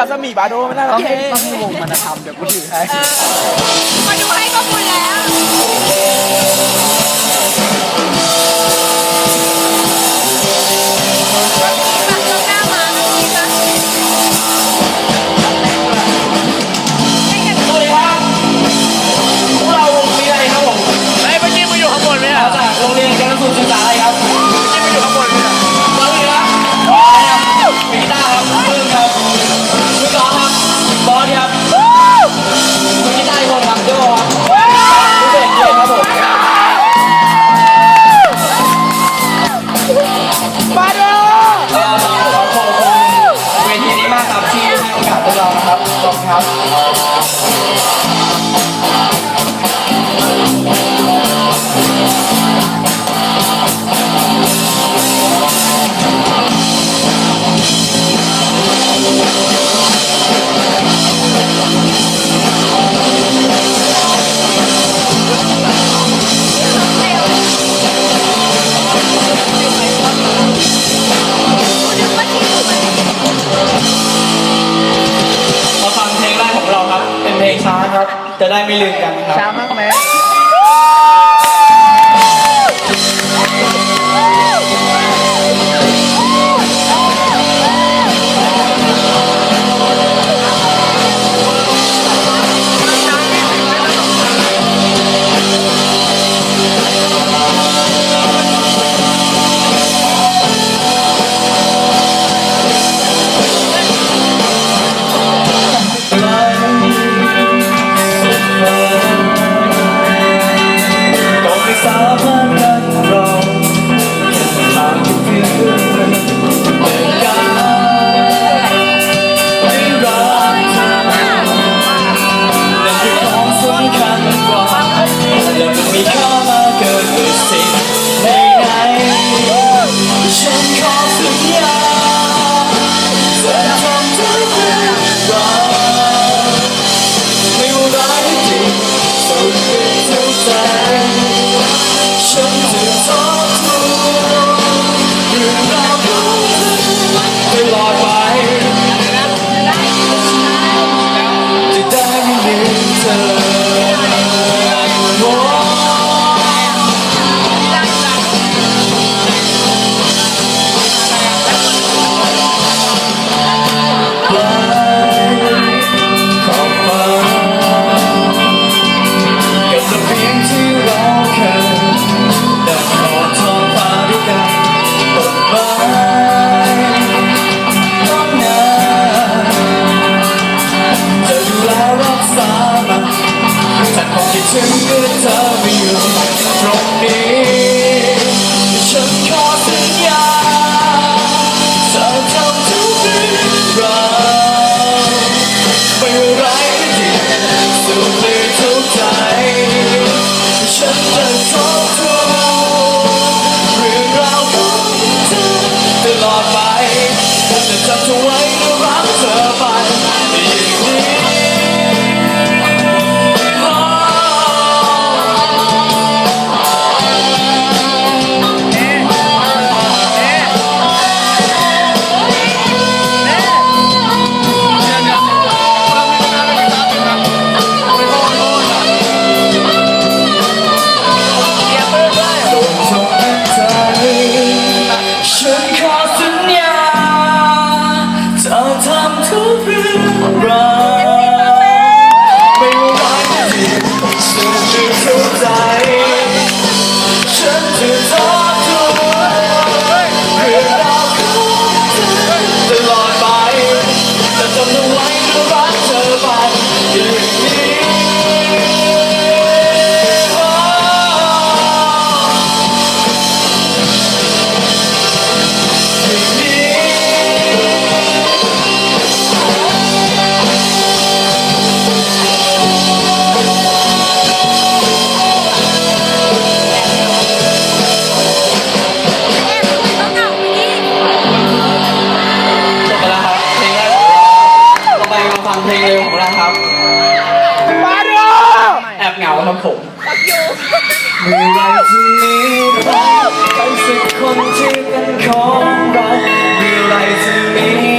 าสมีบาโดไม่ได้หรอกต้องให้ต้องใวงมันธรเดี๋ยวกูถือให้ มาดูให้ก็บุญแล้ว Sure. ของเราเมื่อไรจะมี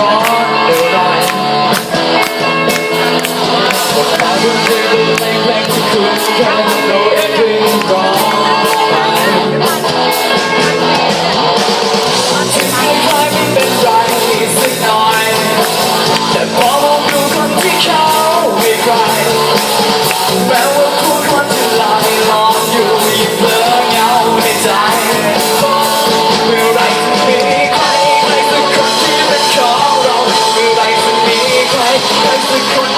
มี ใ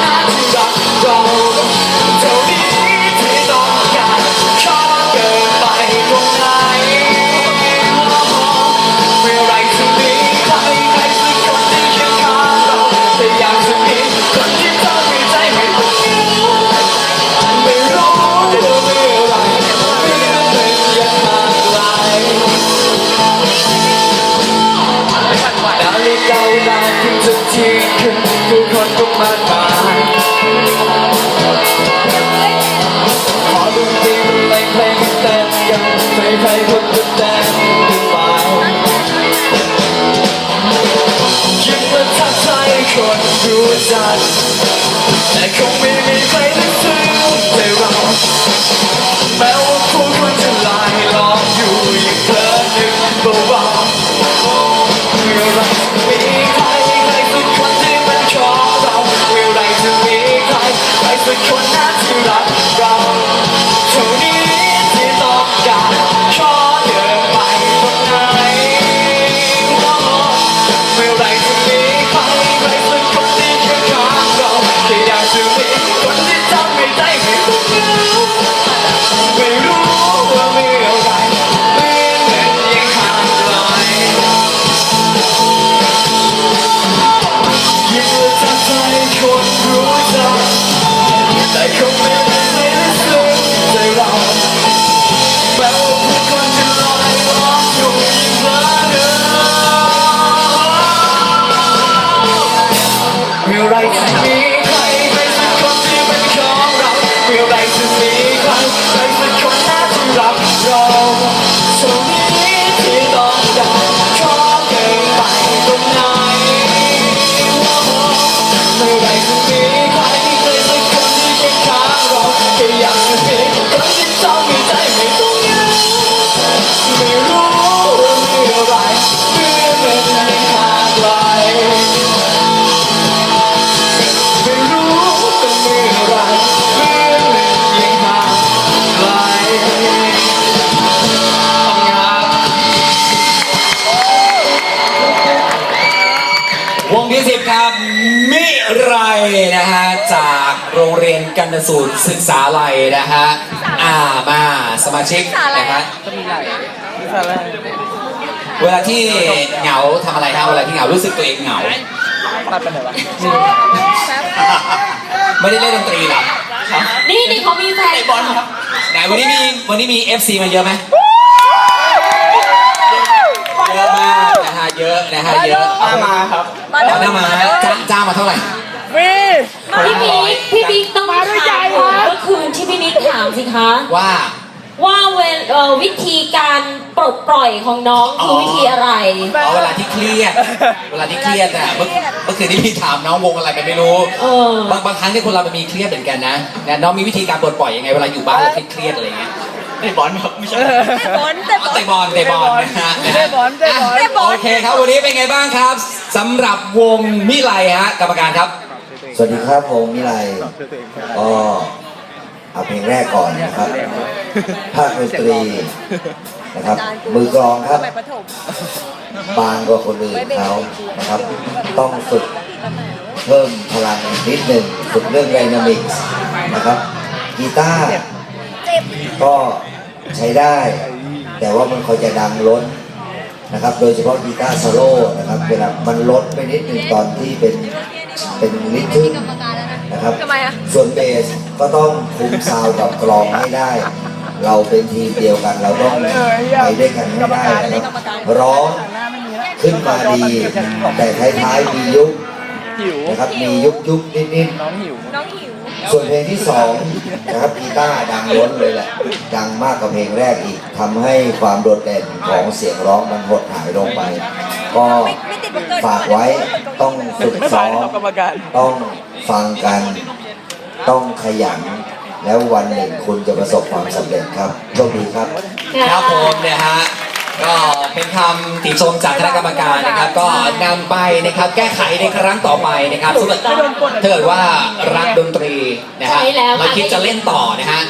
คน เวงที่สิบครับ มิไรนะฮะ จากโรงเรียนกันตสูตรศึกษาลัยนะฮะ อ่ามาสมาชิกนะฮะก็มีไหลมีอะไรเวลาที่เหงาทำอะไรฮะเวลาที่เหงารู้สึกตัวเองเหงาตัดไปไหนวะไม่ได้เล่นดนตรีเหรอนี่นี่เขามีแฟนบอลครับไหนวันนี้มีวันนี้มี FC มาเยอะไหมเยอะมากนะฮะเยอะนะฮะเยอะมามาครับมาเอา หน้ามาจ้างจ้างมาเท่าไหร่ฟรีพี่บิ๊กพี่บิ๊กต้องถามเมื่อคืนที่พี่บิ๊กถามสิคะ ว่า ว่าเวลเอ่อวิธีการปลดปล่อยของน้องคือวิธีอะไร เอาเวลาที่เครียด เวลาที่เครียดอะเมื่อเมื่อคืนที่พี่ถามน้องวงอะไรไปไม่รู้เออ บางบางครั้งที่คนเรามันมีเครียดเหมือนกันนะนะน้องมีวิธีการปลดปล่อยยังไงเวลาอยู่บ้านเราเครียดๆอะไรเงี้ยเตะบอลครับไม่ใช่บอลแต่บอลเตะบอลเตะบอลนะฮะเตะบอลเตะบอลอะเตะบอล โอเคครับวันนี้เป็นไงบ้างครับ สำหรับวงมิไลฮะกรรมการครับ สวัสดีครับผมมิไลก็เอาเพลงแรกก่อนนะครับ ภาคดนตรีนะครับ มือกลองครับ บางกว่าคนอื่นเขานะครับ ต้องฝึกเพิ่มพลังนิดหนึ่งฝึกเรื่องไดนามิกส์นะครับ กีตาร์ก็ใช้ได้ แต่ว่ามันคอยจะดังล้น นะครับ โดยเฉพาะกีตาร์โซโล่นะครับเวลามันล้นไปนิดหนึ่งตอนที่เป็นเป็นลิทึมนะครับส่วนเบสก็ต้องคุมซาวด์กับกลองให้ได้ เราเป็นทีมเดียวกันเราต้องไปด้วยกันให้ได้นะครับร้องขึ้นมาดี แต่ท้ายๆมียุบหิวนะครับมียุบยุบนิดนิดๆน้องหิว ส่วนเพลงที่สองนะครับกีตาร์ดังล้นเลยแหละ ดังมากกว่าเพลงแรกอีกทำให้ความโดดเด่นของเสียงร้องมันหดหายลงไป ก็ฝากไว้ต้องฝึกไม่ซ้ผ่าอนมครับกรรมการต้องฟังกัน ต้องขยัน แล้ววันหนึ่งคุณจะประสบความสำเร็จครับโชคดีครับ ครับผมเนี่ยฮะ ก็เป็นคำติชมจากคณะกรรมการนะครับ ก็นำไปนะครับแก้ไขในครั้งต่อไปนะครับสำหรับถ้าเกิดว่ารักดนตรีนะฮะใช่แล้วค่ะมาคิดจะเล่นต่อนะฮะ